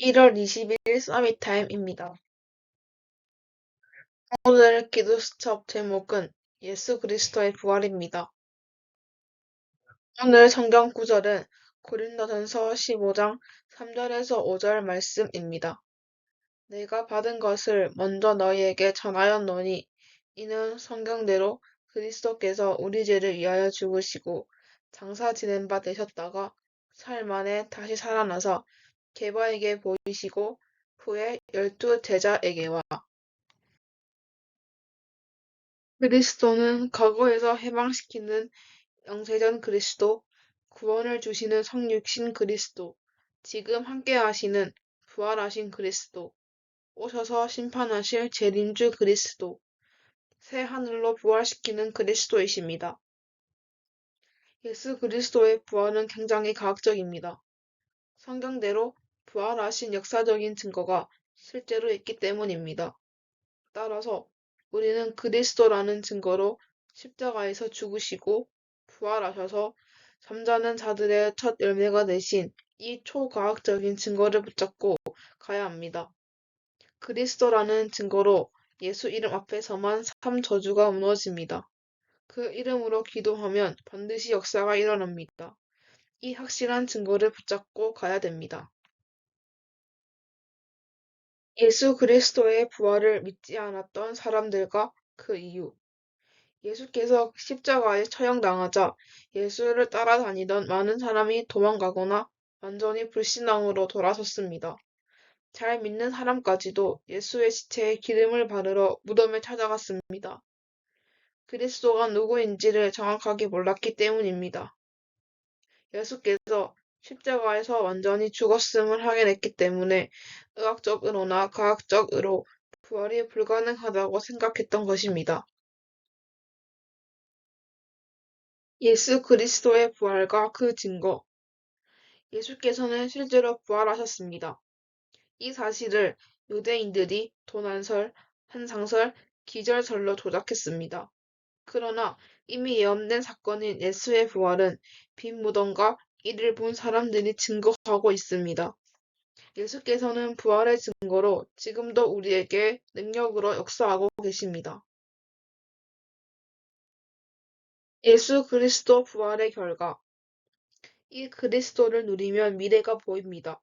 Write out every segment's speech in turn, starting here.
1월 20일 서밋타임입니다. 오늘 기도 수첩 제목은 예수 그리스도의 부활입니다. 오늘 성경 구절은 고린도전서 15장 3절에서 5절 말씀입니다. 내가 받은 것을 먼저 너희에게 전하였노니 이는 성경대로 그리스도께서 우리 죄를 위하여 죽으시고 장사 지낸 바 되셨다가 사일 만에 다시 살아나서 개바에게 보이시고 후에 열두 제자에게와 그리스도는 과거에서 해방시키는 영세전 그리스도, 구원을 주시는 성육신 그리스도, 지금 함께 하시는 부활하신 그리스도, 오셔서 심판하실 재림주 그리스도, 새 하늘로 부활시키는 그리스도이십니다. 예수 그리스도의 부활은 굉장히 과학적입니다. 성경대로 부활하신 역사적인 증거가 실제로 있기 때문입니다. 따라서 우리는 그리스도라는 증거로 십자가에서 죽으시고 부활하셔서 잠자는 자들의 첫 열매가 되신 이 초과학적인 증거를 붙잡고 가야 합니다. 그리스도라는 증거로 예수 이름 앞에서만 삼 저주가 무너집니다. 그 이름으로 기도하면 반드시 역사가 일어납니다. 이 확실한 증거를 붙잡고 가야 됩니다. 예수 그리스도의 부활을 믿지 않았던 사람들과 그 이유. 예수께서 십자가에 처형당하자 예수를 따라다니던 많은 사람이 도망가거나 완전히 불신앙으로 돌아섰습니다. 잘 믿는 사람까지도 예수의 시체에 기름을 바르러 무덤에 찾아갔습니다. 그리스도가 누구인지를 정확하게 몰랐기 때문입니다. 예수께서 십자가에서 완전히 죽었음을 확인했기 때문에 의학적으로나 과학적으로 부활이 불가능하다고 생각했던 것입니다. 예수 그리스도의 부활과 그 증거. 예수께서는 실제로 부활하셨습니다. 이 사실을 유대인들이 도난설, 한상설, 기절설로 조작했습니다. 그러나 이미 예언된 사건인 예수의 부활은 빈 무덤과 이를 본 사람들이 증거하고 있습니다. 예수께서는 부활의 증거로 지금도 우리에게 능력으로 역사하고 계십니다. 예수 그리스도 부활의 결과. 이 그리스도를 누리면 미래가 보입니다.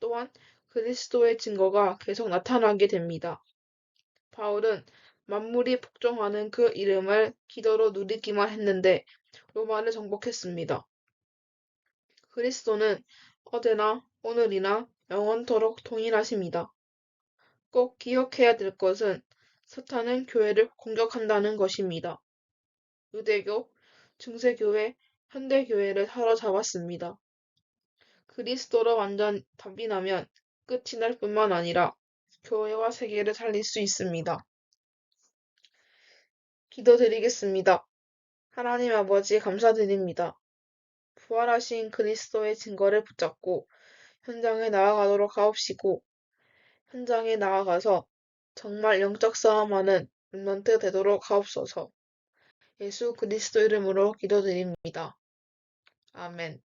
또한 그리스도의 증거가 계속 나타나게 됩니다. 바울은 만물이 복종하는 그 이름을 기도로 누리기만 했는데 로마를 정복했습니다. 그리스도는 어제나 오늘이나 영원토록 동일하십니다. 꼭 기억해야 될 것은 사탄은 교회를 공격한다는 것입니다. 유대교, 중세교회, 현대교회를 사로잡았습니다. 그리스도로 완전 답이 나면 끝이 날 뿐만 아니라 교회와 세계를 살릴 수 있습니다. 기도드리겠습니다. 하나님 아버지 감사드립니다. 부활하신 그리스도의 증거를 붙잡고 현장에 나아가도록 하옵시고 현장에 나아가서 정말 영적 싸움하는 렘넌트 되도록 하옵소서. 예수 그리스도 이름으로 기도드립니다. 아멘.